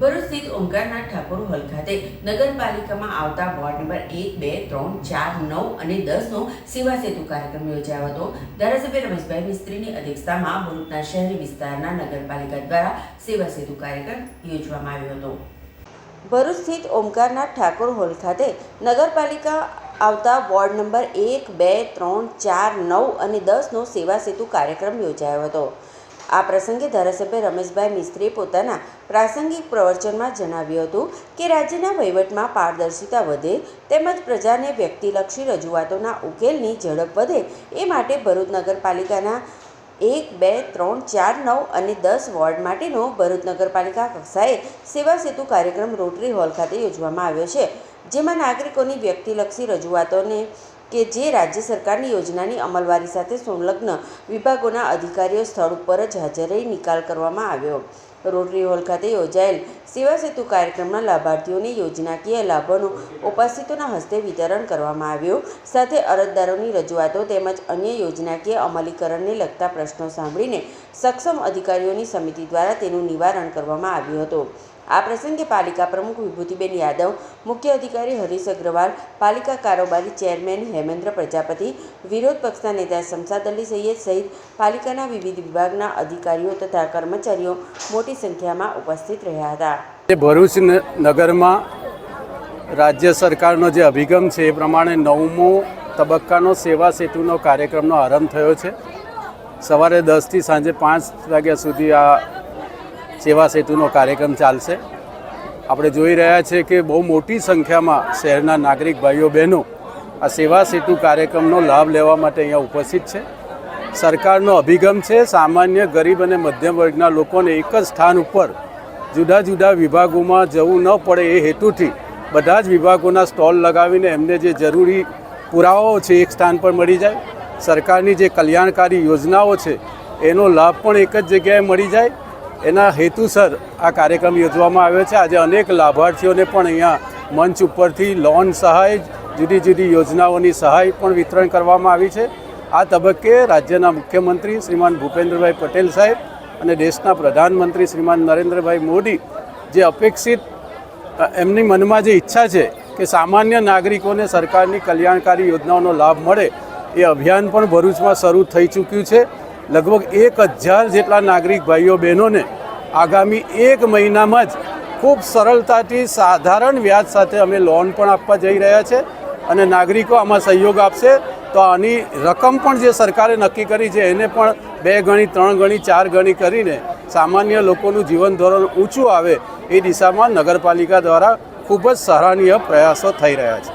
ભરૂચ સ્થિત ઓમકારનાથ ઠાકોર હોલ ખાતે નગરપાલિકામાં આવતા વોર્ડ નંબર એક, બે, ત્રણ, ચાર, નવ અને દસનો સેવા સેતુ કાર્યક્રમ યોજાયો હતો. ધારાસભ્ય રમેશભાઈ મિસ્ત્રીની અધ્યક્ષતામાં ભરૂચના શહેરી વિસ્તારના નગરપાલિકા દ્વારા સેવા સેતુ કાર્યક્રમ યોજવામાં આવ્યો હતો. ભરૂચ સ્થિત ઓમકારનાથ ઠાકોર હોલ ખાતે નગરપાલિકા આવતા વોર્ડ નંબર એક, બે, ત્રણ, ચાર, નવ અને દસનો સેવા સેતુ કાર્યક્રમ યોજાયો હતો. આ પ્રસંગે ધારાસભ્ય રમેશભાઈ મિસ્ત્રીએ પોતાના પ્રાસંગિક પ્રવચનમાં જણાવ્યું હતું કે રાજ્યના વહીવટમાં પારદર્શિતા વધે તેમજ પ્રજાને વ્યક્તિલક્ષી રજૂઆતોના ઉકેલની ઝડપ વધે એ માટે ભરૂચ નગરપાલિકાના એક, બે, ત્રણ, ચાર, નવ અને દસ વોર્ડ માટેનો ભરૂચ નગરપાલિકા કક્ષાએ સેવા સેતુ કાર્યક્રમ રોટરી હોલ ખાતે યોજવામાં આવ્યો છે, જેમાં નાગરિકોની વ્યક્તિલક્ષી રજૂઆતોને કે જે રાજ્ય સરકારની યોજનાની અમલવારી સાથે સંલગ્ન વિભાગોના અધિકારીઓ સ્થળ ઉપર જ હાજર રહી નિકાલ કરવામાં આવ્યો. રોટરી હોલ ખાતે યોજાયેલ સેવા સેતુ કાર્યક્રમના લાભાર્થીઓને યોજનાકીય લાભોનું ઉપસ્થિતોના હસ્તે વિતરણ કરવામાં આવ્યું. સાથે અરજદારોની રજૂઆતો તેમજ અન્ય યોજનાકીય અમલીકરણને લગતા પ્રશ્નો સાંભળીને સક્ષમ અધિકારીઓની સમિતિ દ્વારા તેનું નિવારણ કરવામાં આવ્યું હતું. આ પ્રસંગે પાલિકા પ્રમુખ વિભૂતિબેન યાદવ, મુખ્ય અધિકારી હરીશ અગ્રવાલ, પાલિકા કારોબારી ચેરમેન હેમેન્દ્ર પ્રજાપતિ, વિરોધ પક્ષના નેતા શમસાદ અલી સૈયદ સહિત પાલિકાના વિવિધ વિભાગના અધિકારીઓ તથા કર્મચારીઓ મોટી સંખ્યામાં ઉપસ્થિત રહ્યા હતા. ભરૂચ નગરમાં રાજ્ય સરકારનો જે અભિગમ છે એ પ્રમાણે નવમો તબક્કાનો સેવા સેતુનો કાર્યક્રમનો આરંભ થયો છે. સવારે દસથી સાંજે પાંચ વાગ્યા સુધી આ સેવા સેતુનો કાર્યક્રમ ચાલશે. આપણે જોઈ રહ્યા છીએ કે બહુ મોટી સંખ્યામાં શહેરના નાગરિક ભાઈઓ બહેનો આ સેવા સેતુ કાર્યક્રમનો લાભ લેવા માટે અહીંયા ઉપસ્થિત છે. સરકારનો અભિગમ છે સામાન્ય ગરીબ અને મધ્યમ વર્ગના લોકોને એક જ સ્થાન ઉપર જુદા જુદા વિભાગોમાં જવું ન પડે એ હેતુથી બધા જ વિભાગોના સ્ટોલ લગાવીને એમને જે જરૂરી પુરાવાઓ છે એક સ્થાન પર મળી જાય. સરકારની જે કલ્યાણકારી યોજનાઓ છે એનો લાભ પણ એક જ જગ્યાએ મળી જાય. એના હેતુસર આ કાર્યક્રમ યોજવામાં આવ્યો છે. આજે અનેક લાભાર્થીઓને પણ અહીંયા મંચ ઉપરથી લોન સહાય, જુદી જુદી યોજનાઓની સહાય પણ વિતરણ કરવામાં આવી છે. આ તબક્કે રાજ્યના મુખ્યમંત્રી શ્રીમાન ભૂપેન્દ્રભાઈ પટેલ સાહેબ અને દેશના પ્રધાનમંત્રી શ્રીમાન નરેન્દ્રભાઈ મોદી જે અપેક્ષિત એમની મનમાં જે ઈચ્છા છે કે સામાન્ય નાગરિકોને સરકારની કલ્યાણકારી યોજનાઓનો લાભ મળે, એ અભિયાન પણ ભરૂચમાં શરૂ થઈ ચૂક્યું છે. લગભગ એક હજાર જેટલા નાગરિક ભાઈઓ બહેનોને આગામી એક મહિનામાં જ ખૂબ સરળતાથી સાધારણ વ્યાજ સાથે અમે લોન પણ આપવા જઈ રહ્યા છે અને નાગરિકો આમાં સહયોગ આપશે. તો આની રકમ પણ જે સરકારે નક્કી કરી છે, એને પણ બે ગણી, ત્રણ ગણી, ચાર ગણી કરીને સામાન્ય લોકોનું જીવન ધોરણ ઊંચું આવે એ દિશામાં નગરપાલિકા દ્વારા ખૂબ જ સરાહનીય પ્રયાસો થઈ રહ્યા છે.